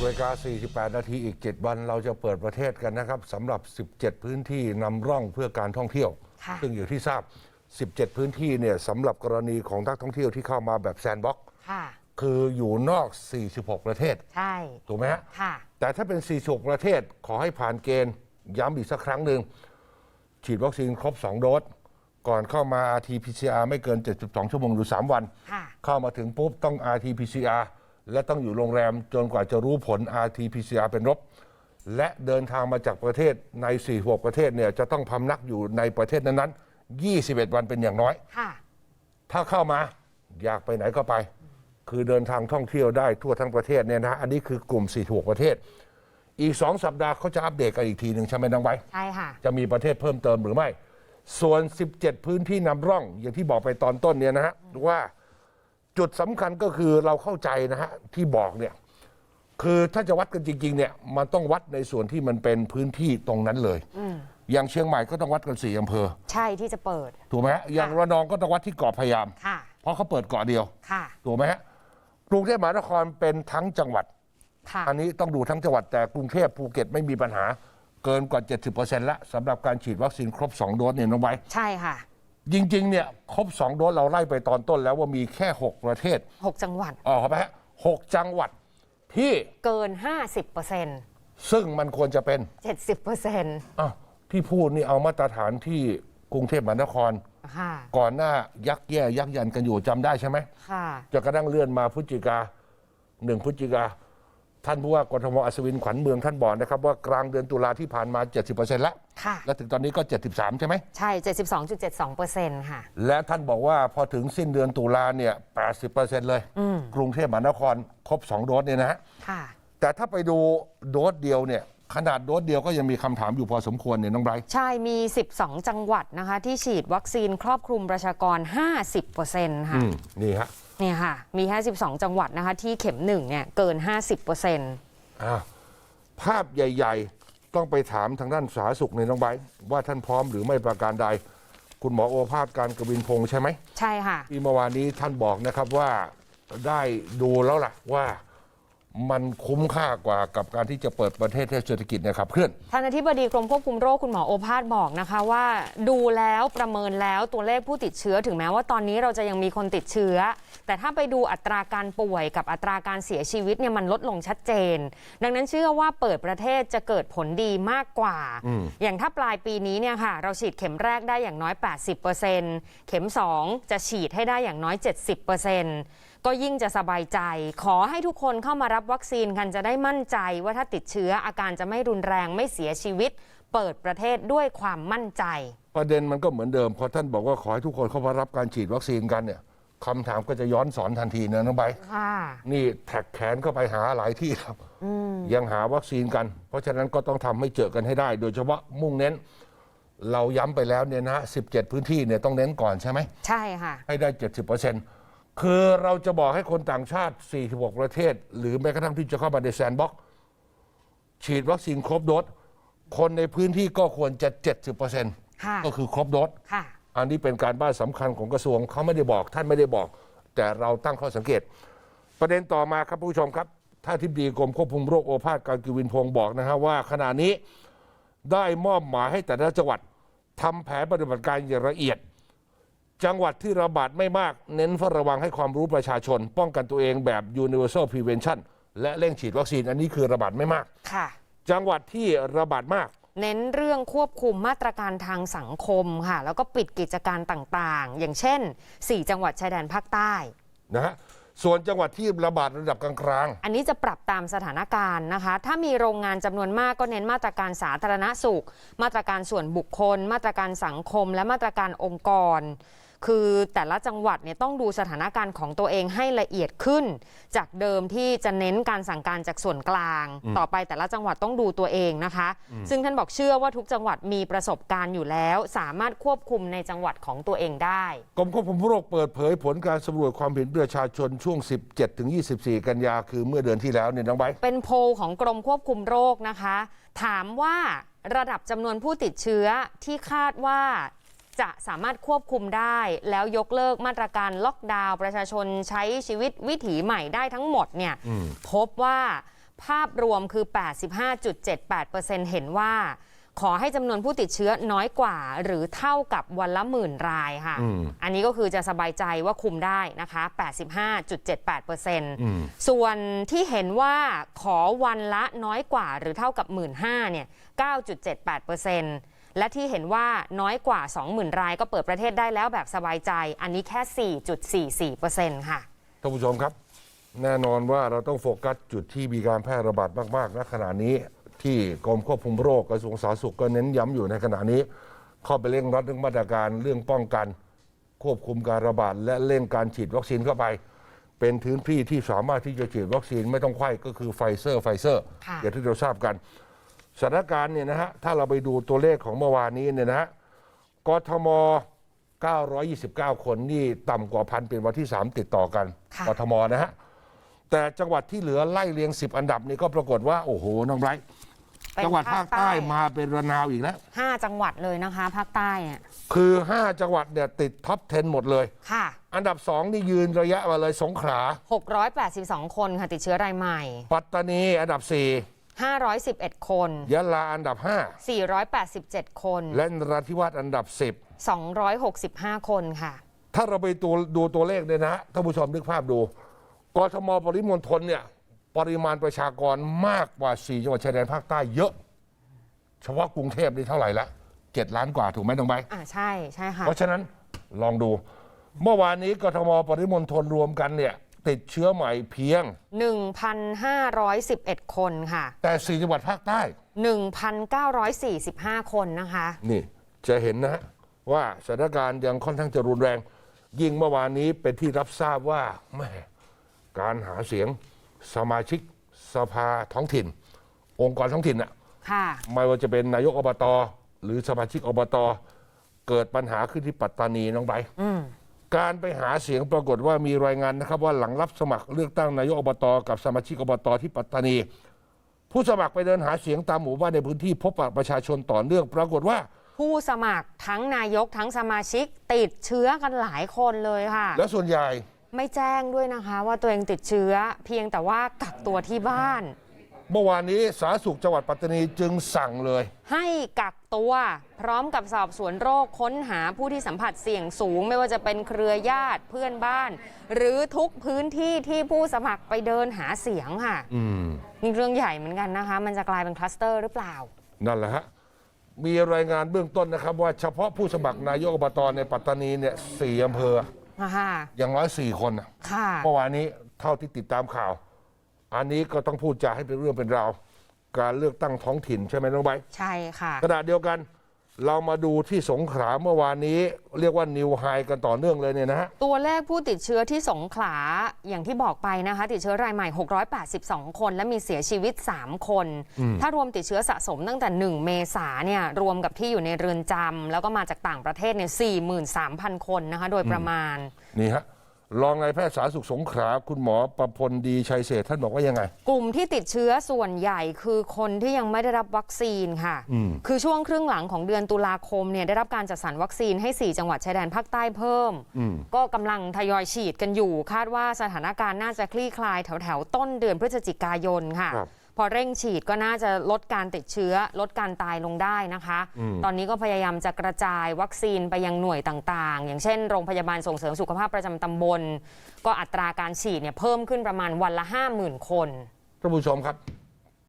16นาฬิกา48 นาทีอีก 7 วันเราจะเปิดประเทศกันนะครับสำหรับ 17 พื้นที่นำร่องเพื่อการท่องเที่ยว ค่ะซึ่งอย่างที่ทราบ 17 พื้นที่เนี่ยสำหรับกรณีของนักท่องเที่ยวที่เข้ามาแบบแซนด์บ็อกซ์ค่ะ คืออยู่นอก 46 ประเทศ ใช่ ถูกไหมฮะ ค่ะ แต่ถ้าเป็น 46 ประเทศขอให้ผ่านเกณฑ์ย้ำอีกสักครั้งหนึ่ง ฉีดวัคซีนครบ 2 โดส ก่อนเข้ามา RT-PCR ไม่เกิน 72 ชั่วโมงหรือ 3 วัน ค่ะ เข้ามาถึงปุ๊บต้อง RT-PCR และต้องอยู่โรงแรมจนกว่าจะรู้ผล RT-PCR เป็นลบและเดินทางมาจากประเทศใน 46 ประเทศเนี่ยจะต้องพำนักอยู่ในประเทศนั้นๆ 21 วันเป็นอย่างน้อย ค่ะ ถ้าเข้ามาอยากไปไหนก็ไป คือเดินทางท่องเที่ยวได้ทั่วทั้งประเทศเนี่ยนะ อันนี้คือกลุ่ม 46 ประเทศ อีก 2 สัปดาห์เขาจะอัปเดตกันอีกทีหนึ่งใช่ไหมน้องไบร์ทใช่ค่ะ จะมีประเทศเพิ่มเติมหรือไม่ ส่วน 17 พื้นที่นำร่องอย่างที่บอกไปตอนต้นเนี่ยนะฮะว่า จุดสำคัญก็คือเราเข้าใจนะฮะที่บอกเนี่ยคือถ้าจะวัดกันจริงๆเนี่ยมันต้องวัดในส่วนที่มันเป็นพื้นที่ตรงนั้นเลย อย่างเชียงใหม่ก็ต้องวัดกันสี่อำเภอ ใช่ที่จะเปิด ถูกไหมฮะอย่างระนองก็ต้องวัดที่เกาะพะยาม ค่ะ เพราะเขาเปิดเกาะเดียว ค่ะ ถูกไหมฮะกรุงเทพมหานครเป็นทั้งจังหวัด ค่ะ อันนี้ต้องดูทั้งจังหวัดแต่กรุงเทพภูเก็ตไม่มีปัญหา เกินกว่า 70%แล้วสำหรับการฉีดวัคซีนครบ 2 โดสเนี่ยน้องไว้ ใช่ค่ะ จริงๆเนี่ยครบ2โดสเราไล่ไปตอนต้นแล้วว่ามีแค่ 6 ประเทศ6จังหวัด อ๋อครับฮะหกจังหวัดที่เกิน 50เปอร์เซ็นต์ซึ่งมันควรจะเป็น70เปอร์เซ็นต์อ้าวที่พูดนี่เอามาตรฐานที่กรุงเทพมหานคร ค่ะก่อนหน้ายักแย่ยักยันกันอยู่จำได้ใช่ไหมค่ะ จะกระทั่งเลื่อนมาพฤศจิกาหนึ่งพฤศจิกา ท่านผู้ว่ากทมอัศวินขวัญเมืองท่านบอกนะครับว่ากลางเดือนตุลาที่ผ่านมา 70%แล้ว ค่ะ และถึงตอนนี้ก็ 73 ใช่ไหม ใช่ 72.72เปอร์เซ็นต์ค่ะ และท่านบอกว่าพอถึงสิ้นเดือนตุลาเนี่ย 80%เลยกรุงเทพมหานครครบ 2 โดสเนี่ยนะฮะ ค่ะ แต่ถ้าไปดูโดสเดียวเนี่ยขนาดโดสเดียวก็ยังมีคำถามอยู่พอสมควรเนี่ยน้องไบรท์ใช่ มี 12 จังหวัดนะคะ ที่ฉีดวัคซีนครอบคลุมประชากร 50เปอร์เซ็นต์ค่ะ อืมนี่ฮะ เนี่ยค่ะ มีแค่12 จังหวัดนะคะ ที่เข็มหนึ่งเนี่ยเกิน 50เปอร์เซ็นต์อ้าวภาพใหญ่ ๆ ต้องไปถามทางด้านสาธารณสุขในน้องไบรท์ว่าท่านพร้อมหรือไม่ประการใด คุณหมอโอภาสการกวินพงษ์ใช่ไหมใช่ค่ะ ที่เมื่อวานนี้ท่านบอกนะครับว่าได้ดูแล้วล่ะว่า มันคุ้มค่ากว่ากับการที่จะเปิดประเทศให้เศรษฐกิจเนะครับเพื่อนท่านอธิบดีกรมควบคุมโรคคุณหมอโอภาสบอกนะคะว่า ดูแล้วประเมินแล้วตัวเลขผู้ติดเชื้อถึงแม้ว่าตอนนี้เราจะยังมีคนติดเชื้อ แต่ถ้าไปดูอัตราการป่วยกับอัตราการเสียชีวิตเนี่ยมันลดลงชัดเจน ดังนั้นเชื่อว่าเปิดประเทศจะเกิดผลดีมากกว่า อย่างถ้าปลายปีนี้เนี่ยค่ะเราฉีดเข็มแรกได้อย่างน้อย 80%เข็ม 2 จะฉีดให้ได้อย่างน้อย 70% ก็ยิ่งจะสบายใจ ขอให้ทุกคนเข้ามารับวัคซีนกันจะได้มั่นใจว่าถ้าติดเชื้ออาการจะไม่รุนแรงไม่เสียชีวิต เปิดประเทศด้วยความมั่นใจ ประเด็นมันก็เหมือนเดิมพอท่านบอกว่าขอให้ทุกคนเข้ามารับการฉีดวัคซีนกันเนี่ยคำถามก็จะย้อนสอนทันทีนะน้องใบร์ทค่ะนี่แท็กแขนเข้าไปหาหลายที่ครับยังหาวัคซีนกัน เพราะฉะนั้นก็ต้องทำให้เจอกันให้ได้ โดยเฉพาะมุ่งเน้น เราย้ำไปแล้วเนี่ยนะ17 พื้นที่เนี่ยต้องเน้นก่อนใช่ไหม ใช่ค่ะ ให้ได้ 70% คือเราจะบอกให้คนต่างชาติ 46 ประเทศ หรือแม้กระทั่งที่จะเข้ามาในแซนด์บ็อกซ์ฉีดวัคซีนครบโดส คนในพื้นที่ก็ควรจะ 70%ค่ะก็คือครบโดสค่ะอันนี้เป็นการบ้านสำคัญของกระทรวงเขาไม่ได้บอก ท่านไม่ได้บอก แต่เราตั้งข้อสังเกต ประเด็นต่อมาครับผู้ชมครับท่านทิบดีกรมควบคุมโรคโอภาสการกิวินพงศ์บอกนะฮะว่าขณะนี้ได้มอบหมายให้แต่ละจังหวัดทำแผนปฏิบัติการอย่างละเอียด จังหวัดที่ระบาดไม่มาก เน้นเฝ้าระวังให้ความรู้ประชาชน ป้องกันตัวเองแบบ universal prevention และเร่งฉีดวัคซีนอันนี้คือระบาดไม่มาก ค่ะ จังหวัดที่ระบาดมาก เน้นเรื่องควบคุมมาตรการทางสังคมค่ะ แล้วก็ปิดกิจการต่างๆ อย่างเช่น 4 จังหวัดชายแดนภาคใต้ นะฮะส่วนจังหวัดที่ระบาดระดับกลางๆ อันนี้จะปรับตามสถานการณ์นะคะ ถ้ามีโรงงานจำนวนมากก็เน้นมาตรการสาธารณสุข มาตรการส่วนบุคคล มาตรการสังคม และมาตรการองค์กร คือแต่ละจังหวัดเนี่ยต้องดูสถานการณ์ของตัวเองให้ละเอียดขึ้น จากเดิมที่จะเน้นการสั่งการจากส่วนกลาง ต่อไปแต่ละจังหวัดต้องดูตัวเองนะคะ ซึ่งท่านบอกเชื่อว่าทุกจังหวัดมีประสบการณ์อยู่แล้ว สามารถควบคุมในจังหวัดของตัวเองได้กรมควบคุมโรคเปิดเผยผลการสำรวจความเห็นประชาชนช่วง 17ถึง24 กันยาคือเมื่อเดือนที่แล้วเนี่ยน้องไบร์ทเป็นโพลของกรมควบคุมโรคนะคะ ถามว่าระดับจำนวนผู้ติดเชื้อที่คาดว่า จะสามารถควบคุมได้ แล้วยกเลิกมาตรการล็อกดาวน์ประชาชนใช้ชีวิตวิถีใหม่ได้ทั้งหมดเนี่ยพบว่าภาพรวมคือ 85.78%เห็นว่า ขอให้จำนวนผู้ติดเชื้อน้อยกว่า หรือเท่ากับวันละหมื่นรายค่ะอืมอันนี้ก็คือจะสบายใจว่าคุมได้นะคะอืม85.78%ส่วนที่เห็นว่าขอวันละน้อยกว่า หรือเท่ากับ 1 5ื่นเนี่ย 9.78% และที่เห็นว่าน้อยกว่า 20,000 รายก็เปิดประเทศได้แล้วแบบสบายใจ อันนี้แค่ 4.44%ค่ะ ท่านผู้ชมครับ แน่นอนว่าเราต้องโฟกัสจุดที่มีการแพร่ระบาดมากๆณขณะนี้ ที่กรมควบคุมโรคกระทรวงสาธารณสุขก็เน้นย้ำอยู่ในขณะนี้ เข้าไปเร่งรัดเรื่องมาตรการเรื่องป้องกัน ควบคุมการระบาด และเร่งการฉีดวัคซีนเข้าไป เป็นพื้นที่ที่สามารถที่จะฉีดวัคซีนไม่ต้องไข้ก็คือไฟเซอร์ไฟเซอร์ค่ะ อย่างที่เราทราบกัน สถานการณ์เนี่ยนะฮะถ้าเราไปดูตัวเลขของเมื่อวานนี้เนี่ยนะฮะกทม 929 คนนี่ต่ำกว่าพันเป็นวันที่ 3 ติดต่อกันค่ะ กทมนะฮะแต่จังหวัดที่เหลือไล่เรียง 10 อันดับนี่ก็ปรากฏว่า โอ้โหน้องไบรท์เป็นจังหวัดภาคใต้ภาคใต้มาเป็นระนาวอีกแล้ว5จังหวัดเลยนะคะภาคใต้เนี่ยคือ 5 จังหวัดเนี่ยติดท็อป 10 หมดเลย ค่ะ อันดับ 2 นี่ยืนระยะมาเลยสงขลา 682 คนค่ะติดเชื้อรายใหม่ ปัตตานีอันดับ 511 คน4ยะลาอันดับ 487 คน 5 และนราธิวาสอันดับ 265 คนค่ะ 10 ถ้าเราไปตัวดูตัวเลขเนี่ยนะฮะท่านผู้ชมนึกภาพดูกทมปริมณฑลเนี่ยปริมาณประชากรมากกว่า 4 จังหวัดชายแดนภาคใต้เยอะ เฉพาะกรุงเทพนี่เท่าไหร่ละ7ล้านกว่าถูกไหมน้องใบร์ท อ่าใช่ใช่ค่ะ เพราะฉะนั้นลองดู เมื่อวานนี้กทมปริมณฑลรวมกันเนี่ย ติดเชื้อใหม่เพียง 1,511 คนค่ะ แต่สี่จังหวัดภาคใต้ 1,945 คนนะคะ นี่จะเห็นนะฮะว่าสถานการณ์ยังค่อนข้างจะรุนแรง ยิ่งเมื่อวานนี้เป็นที่รับทราบว่าแม่การหาเสียงสมาชิกสภาท้องถิ่น องค์กรท้องถิ่นน่ะค่ะ ไม่ว่าจะเป็นนายกอบต หรือสมาชิกอบต เกิดปัญหาขึ้นที่ปัตตานีน้องไบร์ท อืม การไปหาเสียงปรากฏว่ามีรายงานนะครับ ว่าหลังรับสมัครเลือกตั้งนายกอบต กับสมาชิกอบตที่ปัตตานี ผู้สมัครไปเดินหาเสียงตามหมู่บ้านในพื้นที่พบปะประชาชนต่อเนื่อง ปรากฏว่า ผู้สมัครทั้งนายกทั้งสมาชิกติดเชื้อกันหลายคนเลยค่ะ แล้วส่วนใหญ่ ไม่แจ้งด้วยนะคะ ว่าตัวเองติดเชื้อ เพียงแต่ว่ากักตัวที่บ้าน เมื่อวานนี้สาธารณสุขจังหวัดปัตตานีจึงสั่งเลย ให้กักตัวพร้อมกับสอบสวนโรคค้นหาผู้ที่สัมผัสเสี่ยงสูง ไม่ว่าจะเป็นเครือญาติเพื่อนบ้าน หรือทุกพื้นที่ที่ผู้สมัครไปเดินหาเสียงค่ะอืมนี่เรื่องใหญ่เหมือนกันนะคะ มันจะกลายเป็นคลัสเตอร์หรือเปล่า นั่นแหละฮะ มีรายงานเบื้องต้นนะครับ ว่าเฉพาะผู้สมัครนายกอบตในปัตตานีเนี่ยสี่อำเภอ ค่ะอย่างน้อยสี่คนน่ะค่ะ เมื่อวานนี้เท่าที่ติดตามข่าว อันนี้ก็ต้องพูดจาให้เป็นเรื่องเป็นราวการเลือกตั้งท้องถิ่นใช่ไหมน้องใบร์ทใช่ค่ะ ขณะเดียวกันเรามาดูที่สงขลาเมื่อวานนี้ เรียกว่านิวไฮกันต่อเนื่องเลยเนี่ยนะฮะ ตัวเลขผู้ติดเชื้อที่สงขลาอย่างที่บอกไปนะคะ ติดเชื้อรายใหม่ 682 คน และมีเสียชีวิต 3 คน ถ้ารวมติดเชื้อสะสมตั้งแต่ 1 เมษาเนี่ยรวมกับที่อยู่ในเรือนจำแล้วก็มาจากต่างประเทศเนี่ย43,000 คนนะคะ โดยประมาณนี่ฮะ รองนายแพทย์สาธารณสุขสงขลาคุณหมอประพลดีชัยเศรษฐ์ท่านบอกว่ายังไง กลุ่มที่ติดเชื้อส่วนใหญ่คือคนที่ยังไม่ได้รับวัคซีนค่ะ คือช่วงครึ่งหลังของเดือนตุลาคมเนี่ยได้รับการจัดสรรวัคซีนให้ 4 จังหวัดชายแดนภาคใต้เพิ่ม ก็กำลังทยอยฉีดกันอยู่ คาดว่าสถานการณ์น่าจะคลี่คลายแถวแถวๆต้นเดือนพฤศจิกายนค่ะครับพ อเร่งฉีดก็น่าจะลดการติดเชื้อ ลดการตายลงได้นะคะ ตอนนี้ก็พยายามจะกระจายวัคซีนไปยังหน่วยต่างๆ อย่างเช่นโรงพยาบาลส่งเสริมสุขภาพประจำตำบล ก็อัตราการฉีดเนี่ยเพิ่มขึ้นประมาณวันละ 50,000 คนท่านผู้ชมครับ